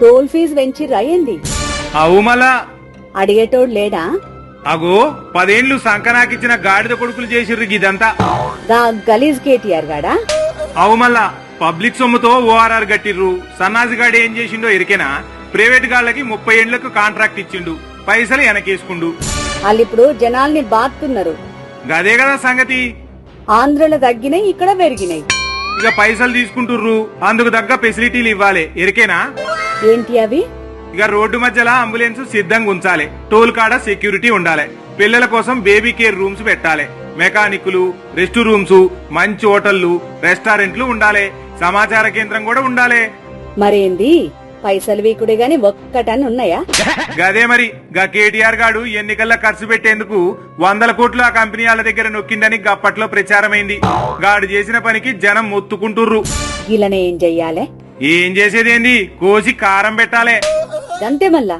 Toll fee పెంచిర్రా ఏంది అవు మళ్ళా అడిగేటోడు లేడా? అగో పదేండ్లు సంకనాకిచ్చిన గాడిద కొడుకులు చేసిర్రు ఇదంతా గా గలీజ్ కేటీఆర్ గాడా? అవు మళ్ళా పబ్లిక్ సొమ్ముతో ఓఆర్ఆర్ గట్టిర్రు. సన్నాసి గాడి ఏం చేసిండో ఎరికేనా? ప్రైవేట్ గాళ్ళకి ముప్పై ఏండ్లకు కాంట్రాక్ట్ ఇచ్చిండు. పైసలు వెనకేసుకుండు వాళ్ళిప్పుడు జనాల్ని బాత్తున్నారు. గదే కదా సంగతి? ఆంధ్రలో తగ్గినాయి ఇక్కడ పెరిగినాయి. ఇక పైసలు తీసుకుంటుర్రు. అందుకు తగ్గ ఫెసిలిటీలు ఇవ్వాలి. ఎరికేనా? ఏంటి అవి? ఇక రోడ్డు మధ్యలో అంబులెన్స్ సిద్ధంగా ఉంచాలి. టోల్ కాడ సెక్యూరిటీ ఉండాలి. పిల్లల కోసం బేబీ కేర్ రూమ్స్ పెట్టాలి. మెకానిక్లు రెస్ట్ రూమ్స్ మంచి హోటళ్ళు రెస్టారెంట్లు ఉండాలి. సమాచార కేంద్రం కూడా ఉండాలి. మరేంది? పైసలు వీకుడే గాని ఒక్కటని ఉన్నాయా? గదే మరి. గా కేటీఆర్ గాడు ఎన్నికల్లో ఖర్చు పెట్టేందుకు వందల కోట్లు ఆ కంపెనీ వాళ్ళ దగ్గర నొక్కిందని గప్పట్లో ప్రచారమైంది. గాడు చేసిన పనికి జనం మొత్తుకుంటుర్రు. గీలనే ఏం చెయ్యాలే? ఏం చేసేదేంది? కోసి కారం పెట్టాలే. అంతే మళ్ళా?